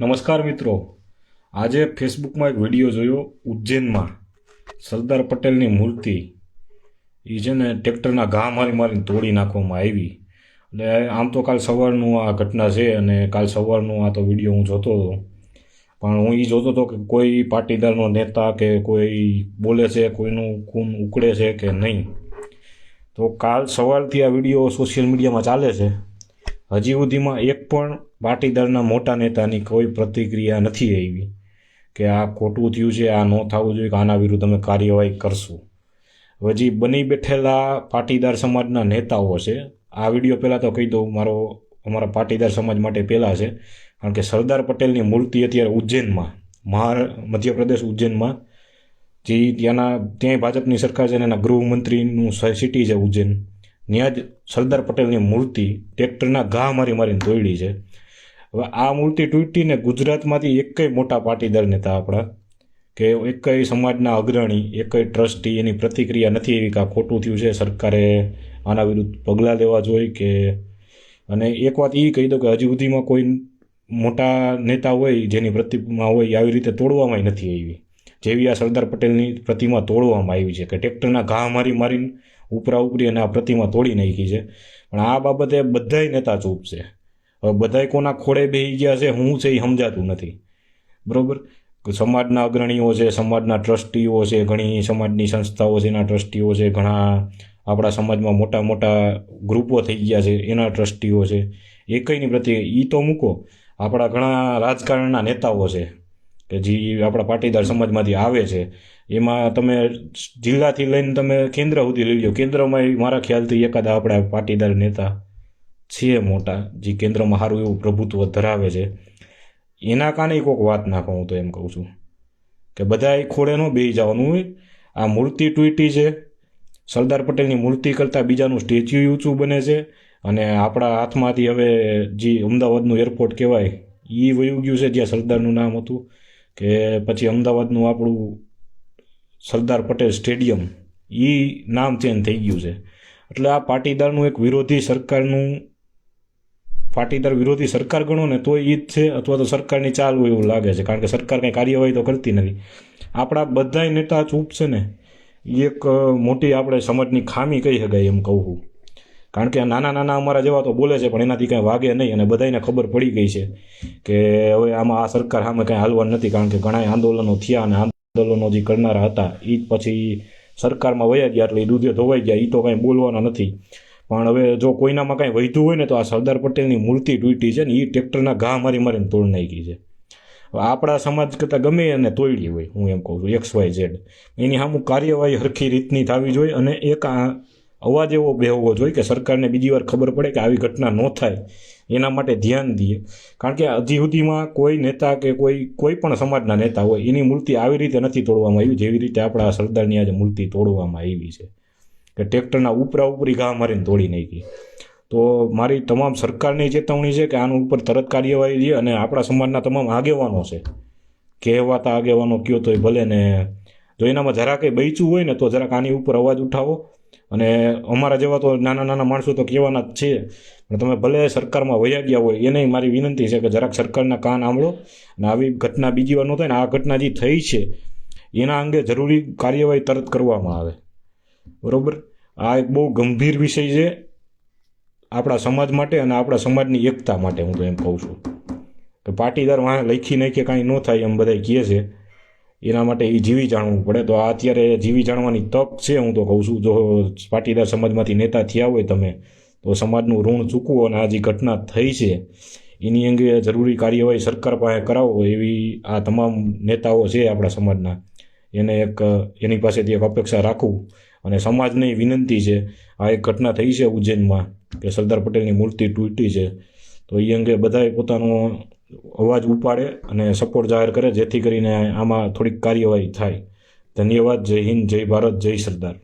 નમસ્કાર મિત્રો. આજે ફેસબુકમાં એક વીડિયો જોયો ઉજ્જૈનમાં સરદાર પટેલની મૂર્તિ. એ છે ને ટ્રેક્ટરના ઘા મારી મારીને તોડી નાખવામાં આવી. એટલે આમ તો કાલ સવારનું આ ઘટના છે અને કાલ સવારનું આ તો વીડિયો હું જોતો હતો. પણ હું એ જોતો હતો કે કોઈ પાટીદારનો નેતા કે કોઈ બોલે છે, કોઈનું ખૂન ઉકળે છે કે નહીં. તો કાલ સવારથી આ વીડિયો સોશિયલ મીડિયામાં ચાલે છે. હજી સુધીમાં એક પણ પાટીદારના મોટા નેતાની કોઈ પ્રતિક્રિયા નથી આવી કે આ ખોટું થયું છે, આ ન થવું જોઈએ, કે આના વિરુદ્ધ અમે કાર્યવાહી કરશું. હજી બની બેઠેલા પાટીદાર સમાજના નેતાઓ છે, આ વીડિયો પહેલાં તો કહી દઉં, મારો, અમારા પાટીદાર સમાજ માટે પહેલાં છે, કારણ કે સરદાર પટેલની મૂર્તિ અત્યારે ઉજ્જૈનમાં, મહાર, મધ્યપ્રદેશ ઉજ્જૈનમાં, જે ત્યાંના, ત્યાંય ભાજપની સરકાર છે અને એના ગૃહમંત્રીનું સિટી છે ઉજ્જૈન. ત્યાં જ સરદાર પટેલની મૂર્તિ ટ્રેક્ટરના ઘા મારી મારીને તોડી છે. હવે આ મૂર્તિ તૂટીને ગુજરાતમાંથી એકય મોટા પાટીદાર નેતા આપણા કે એકય સમાજના અગ્રણી, એકય ટ્રસ્ટી એની પ્રતિક્રિયા નથી એવી કે આ ખોટું થયું છે, સરકારે આના વિરુદ્ધ પગલાં લેવા જોઈએ કે અને એક વાત એ કહી દો કે હજી સુધીમાં કોઈ મોટા નેતા હોય જેની પ્રતિમા હોય આવી રીતે તોડવામાં નથી આવી. જેવી આ સરદાર પટેલની પ્રતિમા તોડવામાં આવી છે કે ટ્રેક્ટરના ઘા મારી મારીને ઉપરા ઉપરી અને આ પ્રતિમા તોડી નાખી છે. પણ આ બાબતે બધાય નેતા ચૂપ છે. હવે બધાય કોના ખોળે બેસી ગયા છે, હું છે એ સમજાતું નથી. બરોબર? સમાજના અગ્રણીઓ છે, સમાજના ટ્રસ્ટીઓ છે, ઘણી સમાજની સંસ્થાઓ છે, એના ટ્રસ્ટીઓ છે, ઘણા આપણા સમાજમાં મોટા મોટા ગ્રુપો થઈ ગયા છે, એના ટ્રસ્ટીઓ છે. એકયની પ્રત્યે એ તો મૂકો. આપણા ઘણા રાજકારણના નેતાઓ છે. કે જે આપણા પાટીદાર સમાજમાંથી આવે છે, એમાં તમે જિલ્લાથી લઈને તમે કેન્દ્ર સુધી લઈ લો. કેન્દ્રમાં મારા ખ્યાલથી એકાદા આપણા પાટીદાર નેતા છે મોટા, જે કેન્દ્રમાં સારું એવું પ્રભુત્વ ધરાવે છે. એના કારણે કોઈક વાત નાખો હું તો એમ કહું છું. કે બધા ખોળે ન બે જવાનું હોય. આ મૂર્તિ ટૂટી છે. સરદાર પટેલની મૂર્તિ કરતાં બીજાનું સ્ટેચ્યુ ઊંચું બને છે. અને આપણા હાથમાંથી હવે જે અમદાવાદનું એરપોર્ટ કહેવાય એ વયું ગયું છે જ્યાં સરદારનું નામ હતું. કે પછી અમદાવાદનું આપણું સરદાર પટેલ સ્ટેડિયમ એ નામ ચેન્જ થઈ ગયું છે. એટલે આ પાટીદારનું એક વિરોધી સરકારનું, પાટીદાર વિરોધી સરકાર ગણો ને તો એ જ છે, અથવા તો સરકારની ચાલ હોય એવું લાગે છે, કારણ કે સરકાર કંઈ કાર્યવાહી તો કરતી નથી. આપણા બધાય નેતા ચૂપ છે ને એક મોટી આપણે સમાજની ખામી કહી શકાય એમ કહું કારણ કે નાના નાના અમારા જેવા તો બોલે છે, પણ એનાથી કાંઈ વાગે નહીં અને બધાને ખબર પડી ગઈ છે કે હવે આમાં આ સરકાર સામે કાંઈ હાલવાનું નથી, કારણ કે ઘણા આંદોલનો થયા અને આંદોલનો જે કરનારા હતા એ પછી સરકારમાં વયા ગયા એટલે એ દૂધે ધોવાઈ ગયા એ તો કાંઈ બોલવાના નથી. પણ હવે જો કોઈનામાં કાંઈ વધ્યું હોય ને તો આ સરદાર પટેલની મૂર્તિ તૂટી છે ને એ ટ્રેક્ટરના ઘા મારી મારીને તોડ નાખી છે. આપણા સમાજ કરતાં ગમે એને તોડી હોય, હું એમ કહું છું, એક્સ વાય ઝેડ. એની સામું કાર્યવાહી હરખી રીતની થવી જોઈએ અને એક આ અવાજ એવો બેહવો જોઈએ કે સરકારને બીજી વાર ખબર પડે કે આવી ઘટના ન થાય. એના માટે ધ્યાન દઈએ. કારણ કે હજી સુધીમાં કોઈ નેતા કે કોઈ કોઈ પણ સમાજના નેતા હોય, એની મૂર્તિ આવી રીતે નથી તોડવામાં આવી. જેવી રીતે આપણા સરદારની આજે મૂર્તિ તોડવામાં આવી છે. કે ટ્રેક્ટરના ઉપરા ઉપરી ઘા મારીને તોડી નાખી. તો મારી તમામ સરકારની ચેતવણી છે કે આનું ઉપર તરત કાર્યવાહી છે અને આપણા સમાજના તમામ આગેવાનો છે. કહેવાતા આગેવાનો કયો તો ભલે ને, જો એનામાં જરા કંઈ બચ્યું હોય ને તો જરાક આની ઉપર અવાજ ઉઠાવો. અને અમારા જેવા તો નાના નાના માણસો તો કહેવાના જ છે. પણ તમે ભલે સરકારમાં વયા ગયા હોય એને મારી વિનંતી છે કે જરાક સરકારના કાન આંબળો અને આવી ઘટના બીજી વાર ન ને આ ઘટના જે થઈ છે, એના અંગે જરૂરી કાર્યવાહી તરત કરવામાં આવે. બરાબર? આ એક બહુ ગંભીર વિષય છે આપણા સમાજ માટે અને આપણા સમાજની એકતા માટે હું તો એમ કહું છું. કે પાટીદાર વાંહે લખી નાખીએ, કાંઈ ન થાય એમ બધા કહે છે. એના માટે એ જીવી જાણવું પડે. તો આ અત્યારે જીવી જાણવાની તક છે, હું તો કહું છું. જો પાટીદાર સમાજમાંથી નેતા થયા હોય તમે, તો સમાજનું ઋણ ચૂકવો અને આ જે ઘટના થઈ છે, એની અંગે જરૂરી કાર્યવાહી સરકાર પાસે કરાવો એવી આ તમામ નેતાઓ છે આપણા સમાજના. એને એક, એની પાસેથી એક અપેક્ષા રાખવું અને સમાજની વિનંતી છે, આ એક ઘટના થઈ છે ઉજ્જૈનમાં, કે સરદાર પટેલની મૂર્તિ તૂટી છે. તો એ અંગે બધાએ પોતાનો અવાજ ઉપાડે અને સપોર્ટ જાહેર કરે, જેથી કરીને આમાં થોડીક કાર્યવાહી થાય. ધન્યવાદ. જય હિન્દ. જય ભારત. જય સરદાર.